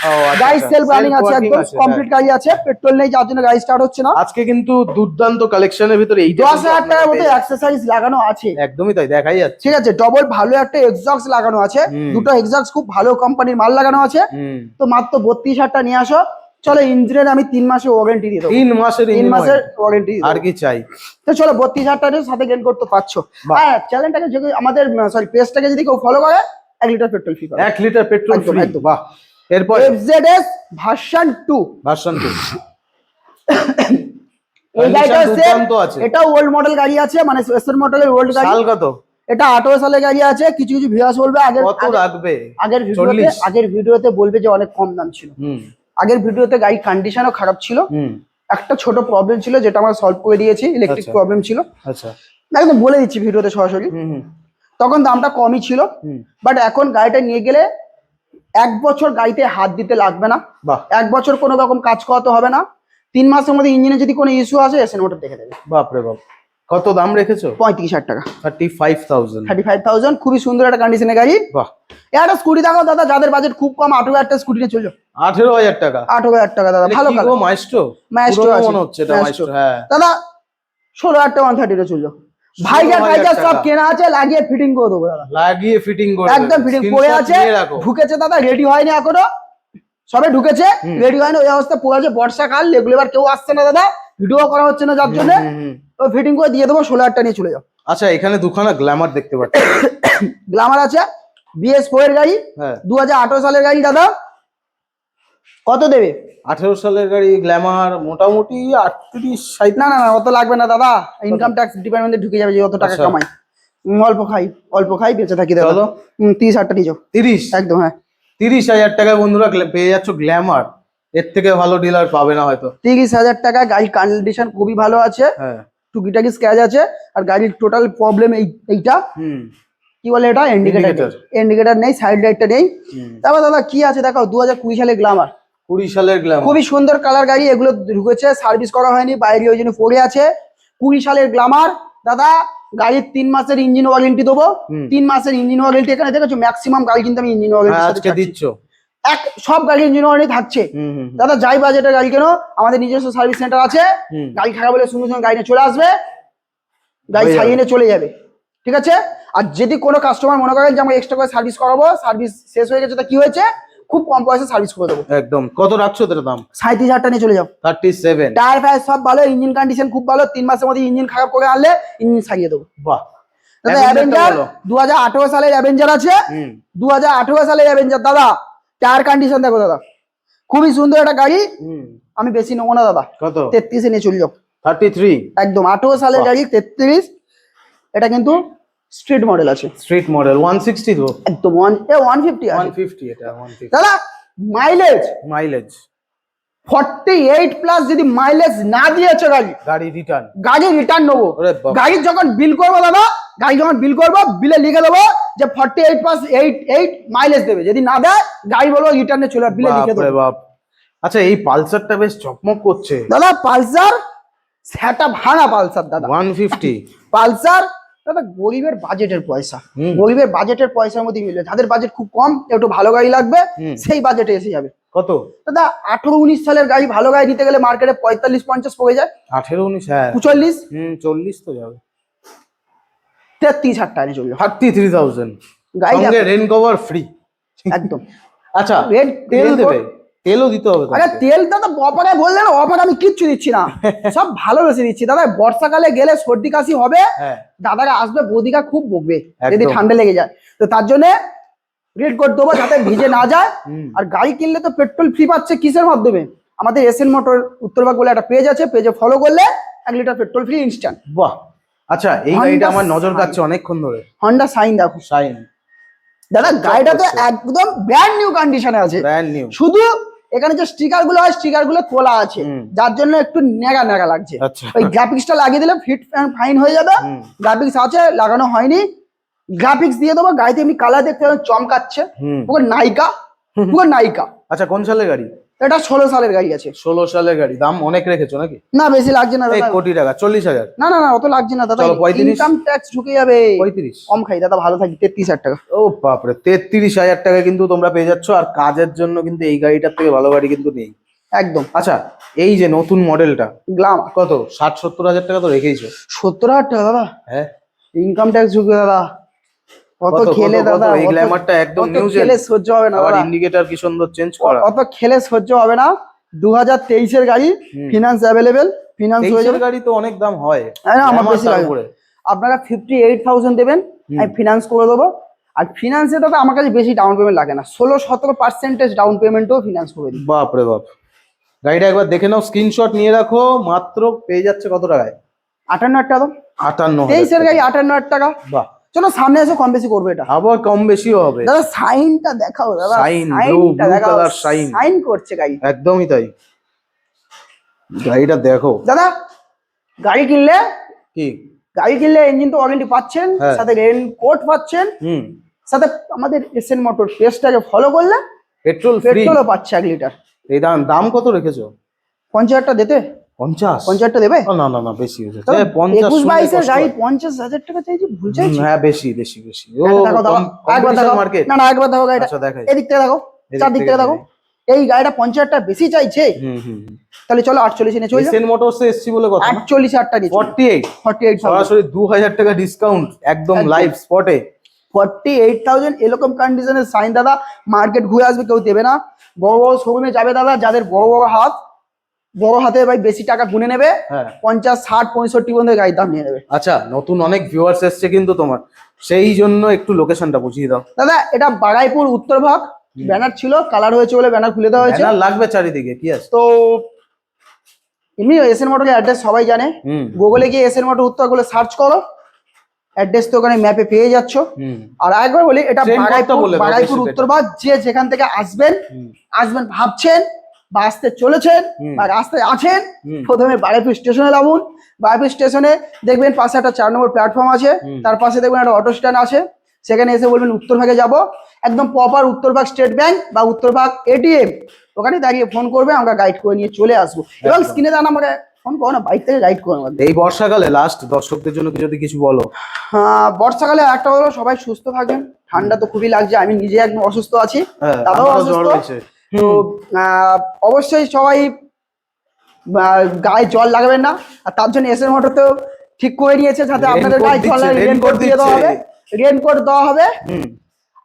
A: আচ্ছা,
B: গাড়ি
A: আচ্ছা।
B: সেলফ রানিং আছে একদম কমপ্লিট। গাড়ি আছে পেট্রোল নেই যার জন্য গাড়ি স্টার্ট হচ্ছে না।
A: আজকে কিন্তু দুর্দান্ত কালেকশনের ভিতরে
B: হাজার টাকার
A: পেয়ে
B: লাগানো আছে।
A: একদমই তাই দেখাই যাচ্ছে।
B: ঠিক আছে ডবল ভালো একটা এক্সক্স লাগানো আছে। দুটো এক্সক্স খুব ভালো কোম্পানির মাল লাগানো আছে। তো মাত্র বত্রিশ হাজারটা নিয়ে আসো। চলো ইঞ্জিনের আমি তিন মাসের ওয়ারেন্টি দিয়ে দেবো।
A: তিন মাসের
B: তিন মাসের ওয়ারেন্টি
A: আর কি চাই?
B: তো চলো বত্রিশ হাজার টাকার সাথে গেন করতে পারছ। হ্যাঁ চ্যানেলটাকে যদি আমাদের সরি পেজটাকে যদি কেউ ফলো করে এক লিটার পেট্রোল ফ্রি
A: এক লিটার পেট্রোল ফ্রি। বাহ। এরপর?
B: FZS version two
A: version two
B: এই গাড়িটা
A: আছে।
B: এটা ওল্ড মডেল গাড়ি আছে মানে মডেলের ওল্ড গাড়ি।
A: সাল কত?
B: এটা আঠারো গাড়ি আছে। কিছু কিছু ভিউয়ার্স বলবে আগের
A: কত
B: আগের-
A: রাখবে?
B: আগের ভিডিওতে আগের ভিডিওতে বলবে যে অনেক কম দাম ছিল। আগের ভিডিওতে গাড়ির কন্ডিশনও খারাপ ছিল। একটা ছোট প্রবলেম ছিল যেটা আমরা সলভ করে দিয়েছি ইলেকট্রিক। প্রবলেম ছিল।
A: আচ্ছা।
B: একদম বলে দিচ্ছি ভিডিওতে সরাসরি। তখন দামটা কমই ছিল বাট এখন গাড়িটা নিয়ে গেলে এক বছর গাড়িতে হাত দিতে লাগবে না। এক বছর কোনো রকম কাজ করাতে হবে না। তিন মাসের মধ্যে ইঞ্জিনে যদি কোনো ইস্যু আসে এসে মোটর দেখে দেবে।
A: বাপরে বাপ। কত দাম রেখেছো?
B: পঁয়ত্রিশ হাজার টাকা।
A: Thirty five thousand
B: thirty five thousand খুবই সুন্দর একটা কন্ডিশনের গাড়ি।
A: বাহ।
B: একটা স্কুটি দেখো দাদা যাদের বাজেট খুব কম আঠেরো হাজার টাকা স্কুটি নিয়ে চলছো।
A: আঠেরো হাজার টাকা?
B: আঠেরো হাজার টাকা দাদা ভালো কালার।
A: মাইস্ট্রো পুরোনো মনে হচ্ছে এটা মাইস্ট্রো হ্যাঁ।
B: দাদা ষোলো হাজার টাকা ওয়ান থার্টিতে চলছো। ভাইজার
A: 16,000
B: ভাইজার সব কেনা আছে লাগিয়ে ফিটিং করে দেবো দাদা।
A: লাগিয়ে ফিটিং করে
B: একদম ফিটিং পড়ে আছে ঢুকেছে দাদা রেডি হয়নি এখনও। সবে ঢুকেছে। রেডি হয়নি ওই অবস্থা পড়ে আছে বর্ষাকাল এগুলো এবার কেউ আসছে না দাদা। ভিডিও করা হচ্ছে না যার জন্য। ফিটিং করে দিয়ে দেবো ষোলো হাজার নিয়ে চলে যাও।
A: আচ্ছা এখানে দুখানা গ্ল্যামার দেখতে পাচ্ছি।
B: গ্ল্যামার আছে বিএস ফোর এর গাড়ি
A: হ্যাঁ।
B: দু সালের গাড়ি দাদা। কত দেবে?
A: আঠেরো সালের গাড়ি গ্ল্যামার মোটামুটি আটত্রিশ ষাট
B: না না না অত লাগবে না দাদা। ইনকাম ট্যাক্স ডিপার্টমেন্টে ঢুকে যাবে যে অত টাকা
A: আচ্ছা।
B: কামাই অল্প খাই অল্প খাই বেঁচে থাকি দাদা। তিরিশ হাজার টাকা
A: তিরিশ?
B: একদম হ্যাঁ।
A: তিরিশ হাজার টাকায় বন্ধুরা পেয়ে যাচ্ছ গ্ল্যামার এর থেকে ভালো ডিলার পাবে না হয়তো।
B: তিরিশ হাজার টাকা গাড়ি কন্ডিশন খুবই ভালো আছে।
A: হ্যাঁ।
B: টুকিটাকি স্ক্র্যাচ আছে আর গাড়ির টোটাল প্রবলেম এই এইটা। কি বলে এটা? ইন্ডিকেটার. ইন্ডিকেটার নেই সাইড লাইটটা নেই। তারপর দাদা কি আছে দেখো দু হাজার কুড়ি সালে গ্লামার
A: কুড়ি সালের গ্ল্যাম
B: খুবই সুন্দর কালার গাড়ি এগুলো ঢুকেছে সার্ভিস করা হয়নি বাইরে ওই জন্য পড়ে আছে। কুড়ি সালের গ্লামার দাদা গাড়ির তিন মাসের ইঞ্জিন ওয়ারেন্টি দেবো। তিন মাসের ইঞ্জিন ওয়ারেন্টি এখানে দেখেছ? ম্যাক্সিমাম গাড়ি কিন্তু আমি ইঞ্জিন ওয়ারেন্টি
A: দিচ্ছ।
B: এক সব গাড়ি ইঞ্জিন থাকছে। দাদা যাই বাজেটের গাড়ি কেন আমাদের নিজস্ব সার্ভিস সেন্টার আছে। গাড়ি খারাপ হলে সঙ্গে সঙ্গে গাড়ি চলে আসবে। গাড়ি। সারিয়ে নিয়ে চলে যাবে। ঠিক আছে? আর যদি কোনো কাস্টমার মনে করেন যে আমরা এক্সট্রা করে সার্ভিস করাবো সার্ভিস শেষ হয়ে গেছে তা কি হয়েছে? খুব কম পয়সা সার্ভিস করে দেবো।
A: একদম। কত রাখছো তোর দাম?
B: সাঁত্রিশ হাজার টাকা নিয়ে চলে যাও।
A: থার্টি সেভেন
B: টায়ার ফায়ার সব ভালো ইঞ্জিন কন্ডিশন খুব ভালো তিন মাসের মধ্যে ইঞ্জিন খারাপ করে আনলে ইঞ্জিন সারিয়ে দেবো।
A: বাহ।
B: দাদা অ্যাভেঞ্জার। দু হাজার আঠেরো সালের অ্যাভেঞ্জার আছে। দু হাজার আঠেরো সালের অ্যাভেঞ্জার দাদা টায়ার কন্ডিশন দেখো দাদা। খুবই সুন্দর একটা গাড়ি। আমি বেশি নেব না দাদা।
A: কত?
B: তেত্রিশে নিয়ে চলে যাও।
A: থার্টি থ্রি
B: একদম আঠেরো সালের গাড়ি তেত্রিশ। এটা কিন্তু স্ট্রিট মডেল আছে।
A: স্ট্রিট মডেল ওয়ান সিক্সটি তো?
B: একদম one A one fifty
A: one
B: আছে
A: ফিফটি এটা
B: দাদা mileage
A: mileage
B: forty eight plus যদি মাইলেজ না দিয়েছে গাড়ি
A: গাড়ি রিটার্ন
B: গাড়ি রিটার্ন নেব। গাড়ি যখন বিল করব দাদা গাড়ি যখন বিল করব বিলে লিখে দেবো যে forty eight plus eight eight mileage দেবে। যদি না দেয় গাড়ি বলব রিটার্নে চলে বিলে লিখে দেবো।
A: বাপ। আচ্ছা এই পালসারটা বেশ চকমক করছে।
B: দাদা পালসার সেটা ভাঙা পালসার দাদা।
A: ওয়ান ফিফটি
B: পালসার দাদা গরিবের বাজেটের পয়সা। গরিবের বাজেটের পয়সার মধ্যে মিলবে। যাদের বাজেট খুব কম একটু ভালো গাড়ি লাগবে সেই বাজেটে এসে যাবে।
A: কত?
B: দাদা আঠারো উনিশ সালের গাড়ি ভালো গাড়ি নিতে গেলে মার্কেটে পঁয়তাল্লিশ পঞ্চাশ পড়ে যায়।
A: আঠেরো উনিশ হ্যাঁ
B: উচল্লিশ
A: চল্লিশ তো যাবে।
B: তেত্রিশ হাজার টাকা চলবে।
A: Thirty three thousand.
B: গাড়ি
A: রেন কভার ফ্রি।
B: একদম।
A: আচ্ছা
B: Red-
A: তেল দেবে। তেলও দিতে হবে
B: আরে। তেল দাদা অফারে বললে না অফার আমি কিচ্ছু দিচ্ছি না। সব ভালো বেশি দিচ্ছি। দাদা বর্ষাকালে গেলে সর্দি কাশি হবে
A: হ্যাঁ।
B: দাদারা আসবে বৌদিকা খুব বকবে যদি। ঠান্ডা লেগে যায়। তো তার জন্য রেড করে দেবো যাতে ভিজে না যায়। আর গাড়ি কিনলে তো পেট্রোল ফ্রি পাচ্ছে কিসের মাধ্যমে? আমাদের এসএন মোটর উত্তরবাগ বলে একটা পেজ আছে পেজে ফলো করলে এক লিটার পেট্রোল ফ্রি ইনস্ট্যান্ট
A: বাহ। আচ্ছা এই গাড়িটা আমার নজর কাটছে অনেকক্ষণ ধরে।
B: হন্ডা সাইন দেখো।
A: শাইন
B: দাদা গাড়িটা তো একদম ব্র্যান্ড নিউ কন্ডিশনে আছে।
A: ব্র্যান্ড নিউ
B: শুধু এখানে যে স্টিকারগুলো হয় স্টিকারগুলো তোলা আছে। যার জন্য একটু নেগা নেগা লাগছে।
A: আচ্ছা।
B: ওই গ্রাফিক্সটা লাগিয়ে দিলে ফিট ফাইন হয়ে যাবে। গ্রাফিক্স আছে লাগানো হয়নি। গ্রাফিক্স দিয়ে দেবো গাড়িতে এমনি কালার দেখতে চমকাচ্ছে। পুরো নায়িকা। পুরো নায়িকা।
A: আচ্ছা কোন সালের গাড়ি?
B: এটা ষোলো সালের গাড়ি আছে।
A: ষোলো সালের গাড়ি। দাম অনেক রেখেছো নাকি?
B: না বেশি লাগছে না দাদা।
A: কোটি টাকা চল্লিশ হাজার।
B: না না না অত লাগছে না দাদা।
A: চলো, 35
B: ইনকাম ট্যাক্স ঢুকে যাবে।
A: পঁয়ত্রিশ।
B: কম খাই দাদা ভালো থাকি তেত্রিশ হাজার টাকা।
A: ও বাপরে তেত্রিশ হাজার টাকা কিন্তু তোমরা পেয়ে যাচ্ছ আর কাজের জন্য কিন্তু এই গাড়িটার থেকে ভালো গাড়ি কিন্তু নেই।
B: একদম।
A: আচ্ছা এই যে নতুন মডেলটা
B: গ্লাম।
A: কত? ষাট সত্তর হাজার টাকা তো রেখেইছো।
B: সত্তর হাজার টাকা দাদা।
A: হ্যাঁ।
B: ইনকাম ট্যাক্স ঢুকে দাদা। কত
A: কত,
B: খেলে দাদা
A: এই গ্ল্যামারটা একদম নিউ
B: খেলে সহ্য হবে না
A: আবার ইন্ডিকেটর কি সুন্দর চেঞ্জ করা।
B: অত খেলে সহ্য হবে না গাড়ি ফিনান্স অ্যাভেলেবেল ফিনান্স হয়ে যাবে।
A: গাড়ি তো অনেক দাম হয়।
B: হ্যাঁ, আমার বেশি লাগে। আপনারা ফিফটি এইট থাউজেন্ড দেবেন। আমি ফিনান্স করে দেবো। আর ফিনান্সে দাদা আমার কাছে বেশি ডাউন পেমেন্ট লাগে না। ষোলো সতেরো পার্সেন্টেজ ডাউন পেমেন্টও ফিনান্স করে দিই।
A: বাপ রে বাপ। গাড়িটা একবার দেখে নাও স্ক্রিনশট নিয়ে রাখো মাত্র পেয়ে যাচ্ছে কত টাকায়?
B: আটান্ন হাজার টাকা।
A: আটান্ন
B: তেইশের গাড়ি আটান্ন হাজার টাকা।
A: বাহ।
B: চলো সামনে এসে কম বেশি করবে এটা।
A: আবার কম বেশিও হবে।
B: দাদা সাইনটা দেখাও দাদা সাইনটা দেখাও।
A: shine।
B: সাইন। করছে গাড়ি।
A: একদমই তাই। গাড়িটা দেখো।
B: দাদা গাড়ি কিনলে
A: কি?
B: গাড়ি কিনলে ইঞ্জিন তো ওয়ারেন্টি পাচ্ছেন
A: হ্যাঁ।
B: সাথে রেন কোট পাচ্ছেন
A: হুম।
B: সাথে আমাদের এসএন মোটর পেজটাকে ফলো করলে
A: পেট্রোল
B: পেট্রোলও পাচ্ছে এক লিটার
A: এই দাম দাম কত রেখেছো?
B: পঞ্চাশ হাজারটা দিতে?
A: পঞ্চাশ।
B: দেবে?
A: না না না বেশি হয়েছে।
B: দাদা,
A: এ, পঞ্চাশ
B: একুশ বাইশের গাড়ি পঞ্চাশ হাজার টাকা চাইছি ভুল চাইছি?
A: হ্যাঁ বেশি বেশি বেশি। ও
B: দেখো, দেখো, একবার দেখো না না একবার দেখো গাড়িটা।
A: আচ্ছা
B: এদিক থেকে দেখো চারদিক
A: থেকে
B: থেকে দেখো এই গাড়িটা পঞ্চাশ টাকা বেশি চাইছে? তাহলে চলো আটচল্লিশ এনে চলে
A: এসএন মোটরসে এসছি বলে কথা
B: আটচল্লিশ হাজার টাকা
A: ফর্টি এইট
B: ফর্টি এইট
A: সরাসরি দু হাজার টাকা ডিসকাউন্ট একদম
B: একদম।
A: লাইভ স্পটে
B: ফর্টি এইট থাউজেন্ড এরকম কন্ডিশনের সাইন দাদা। মার্কেট ঘুরে আসবে কেউ দেবে না। বড় বড় শোরুমে যাবে দাদা। যাদের বড় বড় হাত বড় হাতে ভাই বেশি টাকা গুনে নেবে
A: হ্যাঁ।
B: পঞ্চাশ ষাট পঁয়ষট্টি পর্যন্ত গাড়ির দাম নিয়ে নেবে।
A: আচ্ছা নতুন অনেক ভিউয়ার্স এসছে কিন্তু তোমার। সেই জন্য একটু লোকেশনটা বুঝিয়ে দাও।
B: দাদা এটা বাগাইপুর উত্তর ভাগ। ব্যানার ছিল কালার হয়েছে বলে ব্যানার খুলে দেওয়া হয়েছে।
A: লাগবে চারিদিকে কি আছে?
B: তো এমনি এসএন মোটরের অ্যাড্রেস সবাই জানে। গুগলে গিয়ে এস এসএন মোটর উত্তর বলে সার্চ করো। অ্যাড্রেস তো ওখানে ম্যাপে পেয়ে যাচ্ছ। আর একবার বলি এটা বাগাইপুর বাগাইপুর উত্তরভাগ যে যেখান থেকে আসবেন আসবেন ভাবছেন বা আসতে চলেছেন। বা রাস্তায় আছেন প্রথমে বারেপুর স্টেশনে নামুন। বারেপুর স্টেশনে দেখবেন পাশে একটা চার নম্বর প্ল্যাটফর্ম আছে তার পাশে দেখবেন একটা অটো স্ট্যান্ড আছে সেখানে এসে বলবেন উত্তরভাগে যাব। একদম প্রপার উত্তরভাগ স্টেট ব্যাংক বা উত্তরভাগ এটিএম ওখানে দাঁড়িয়ে ফোন করবে আমরা গাইড করে নিয়ে চলে আসব। এবং
A: একদম।
B: স্ক্রিনে দাঁড়ান আমাকে ফোন করো না বাইক থেকে গাইড করো
A: এই বর্ষাকালে লাস্ট দর্শকদের জন্য যদি কিছু বলো?
B: আহ, বর্ষাকালে একটা হলো সবাই সুস্থ থাকবেন ঠান্ডা তো খুবই লাগছে আমি নিজে একদম অসুস্থ আছি
A: হ্যাঁ
B: দাদাও অসুস্থ। তো অবশ্যই সবাই গায়ে জল লাগাবেন না। আর তার জন্য এসএর মোটর তো ঠিক করে নিয়েছে যাতে আপনাদের গায়ে জল রেনকোট দিয়ে দেওয়া হবে। রেনকোট দেওয়া হবে।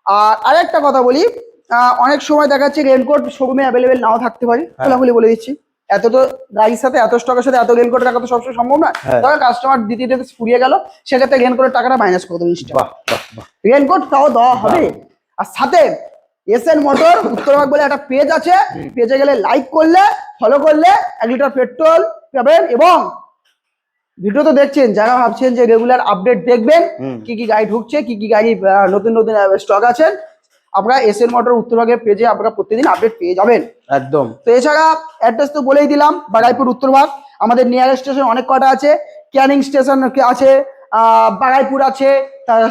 B: আর আরেকটা কথা বলি অনেক সময় দেখা যাচ্ছে রেনকোট শোরুমে অ্যাভেলেবেল নাও থাকতে পারে।
A: হ্যাঁ।
B: খোলাখুলি বলে দিচ্ছি এত তো গাড়ির সাথে এত স্টকের সাথে এত রেনকোট রাখা তো সবসময় সম্ভব না
A: হ্যাঁ।
B: তবে কাস্টমার দিতে দিতে ফুরিয়ে গেল সেক্ষেত্রে রেনকোটের টাকাটা মাইনাস করে দেবো রেনকোট তাও দেওয়া হবে। আর সাথে এসএন মোটর উত্তরভাগ বলে একটা পেজ আছে। পেজে গেলে লাইক করলে ফলো করলে এক লিটার পেট্রোল পাবেন এবং ভিডিও তো দেখছেন যারা ভাবছেন যে রেগুলার আপডেট দেখবেন কি কি গাড়ি ঢুকছে কি কি গাড়ি নতুন নতুন স্টক আছে আপনারা এসএন মোটর উত্তরভাগের পেজে আপনারা প্রতিদিন আপডেট পেয়ে যাবেন।
A: একদম।
B: তো এছাড়া অ্যাড্রেস তো বলেই দিলাম বাগাইপুর উত্তরভাগ আমাদের নিয়ারেস্ট স্টেশন অনেক কটা আছে ক্যানিং স্টেশন আছে আহ, বাগাইপুর আছে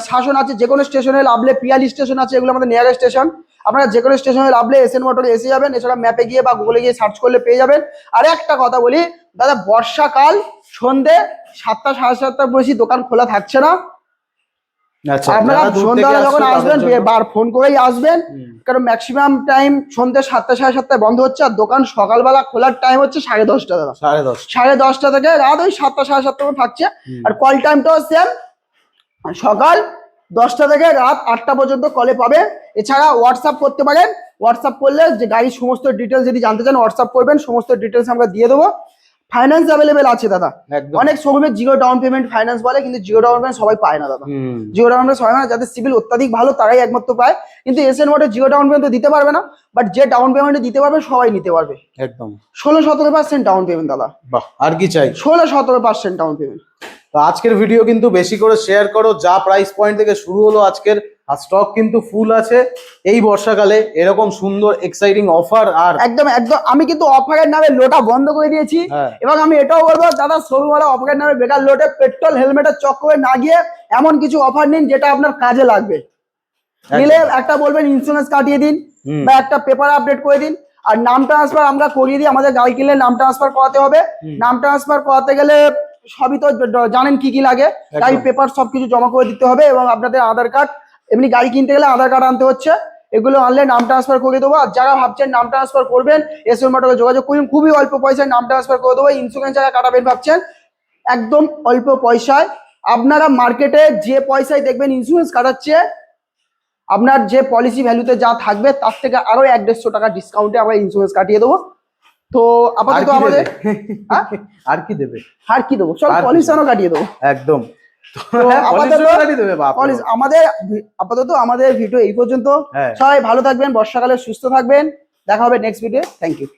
B: শাসন আছে যে কোনো স্টেশনে লাভলে পিয়ালি স্টেশন আছে এগুলো আমাদের নিয়ারেস্ট স্টেশন আপনারা যে কোনো স্টেশনে লাভলে এসএন মোটরে এসে যাবেন এছাড়া ম্যাপে গিয়ে বা গুগলে গিয়ে সার্চ করলে পেয়ে যাবেন। আর একটা কথা বলি দাদা বর্ষাকাল সন্ধে সাতটা সাড়ে সাতটার বেশি দোকান খোলা থাকছে না।
A: আচ্ছা
B: আপনারা সন্ধ্যাবেলা যখন আসবেন বার ফোন করেই আসবেন। কারণ ম্যাক্সিমাম টাইম সন্ধ্যে সাতটা সাড়ে সাতটায় বন্ধ হচ্ছে আর দোকান সকালবেলা খোলার টাইম হচ্ছে সাড়ে দশটা দাদা।
A: সাড়ে
B: দশটা। থেকে রাত ওই সাতটা সাড়ে সাতটা থাকছে। আর কল টাইমটাও সেম সকাল দশটা থেকে রাত আটটা পর্যন্ত কলে পাবে। এছাড়া হোয়াটসঅ্যাপ করতে পারেন। হোয়াটসঅ্যাপ করলে যে গাড়ির সমস্ত ডিটেলস যদি জানতে চান হোয়াটসঅ্যাপ করবেন সমস্ত ডিটেলস আমরা দিয়ে দেবো। ফাইন্যান্স অ্যাভেলেবেল আছে দাদা। অনেক শোরুমে জিরো ডাউন পেমেন্ট ফাইন্যান্স বলে কিন্তু জিরো ডাউন পেমেন্ট সবাই পায় না দাদা। জিরো ডাউন পেমেন্ট সবাই না যাদের সিভিল অত্যাধিক ভালো তারাই একমাত্র পায়। কিন্তু এসএন মোটে জিরো ডাউন পেমেন্ট দিতে পারবে না বাট যে ডাউন পেমেন্ট দিতে পারবে সবাই নিতে পারবে।
A: একদম।
B: ষোলো সতেরো পার্সেন্ট ডাউন পেমেন্ট দাদা।
A: বাহ আর কি চাই?
B: ষোলো সতেরো পার্সেন্ট ডাউন পেমেন্ট
A: তো আজকের ভিডিও কিন্তু বেশি করে শেয়ার করো। যা প্রাইস পয়েন্ট থেকে শুরু হলো আজকের আর স্টক কিন্তু ফুল আছে। এই বর্ষাকালে এরকম সুন্দর এক্সাইটিং অফার আর
B: একদম একদম। আমি কিন্তু অফারের নামে লোটা বন্ধ করে দিয়েছি।
A: হ্যাঁ। এবং
B: আমি এটাও বলব দাদা শোরুমওয়ালা অফারের নামে বেকার লোটে পেট্রোল হেলমেটের চক্করে না গিয়ে এমন কিছু অফার নিন যেটা আপনার কাজে লাগবে। নিলে একটা বলবেন ইন্স্যুরেন্স কাটিয়ে দিন বা একটা পেপার আপডেট করে দিন। আর নাম ট্রান্সফার আমরা করিয়ে দিই আমাদের গাড়ি কিনলে নাম ট্রান্সফার করাতে হবে। নাম ট্রান্সফার করাতে গেলে সবই তো জানেন কি কি লাগে গাড়ি পেপার সবকিছু জমা করে দিতে হবে এবং আপনাদের আধার কার্ড এমনি গাড়ি কিনতে গেলে আধার কার্ড আনতে হচ্ছে। এগুলো আনলে নাম ট্রান্সফার করে দেবো। আর যারা ভাবছেন নাম ট্রান্সফার করবেন এসএল মোটরে যোগাযোগ করুন। খুবই অল্প পয়সায় নাম ট্রান্সফার করে দেবো। ইন্স্যুরেন্স যারা কাটাবেন ভাবছেন একদম অল্প পয়সায়। আপনারা মার্কেটে যে পয়সায় দেখবেন ইন্স্যুরেন্স কাটাচ্ছে আপনার যে পলিসি ভ্যালুতে যা থাকবে তার থেকে আরও এক দেড়শো টাকা ডিসকাউন্টে আমরা ইন্স্যুরেন্স কাটিয়ে দেবো। তো আপাতত আমাদের? হ্যাঁ?
A: আর কি দেবে?
B: আর কি দেবো? সব পলিউশনও কাটিয়ে দেবো।
A: একদম। হ্যাঁ।
B: আমাদের আপাতত আমাদের ভিডিও এই পর্যন্ত।
A: হ্যাঁ।
B: সবাই ভালো থাকবেন বর্ষাকালে সুস্থ থাকবেন। দেখা হবে নেক্সট ভিডিও থ্যাংক ইউ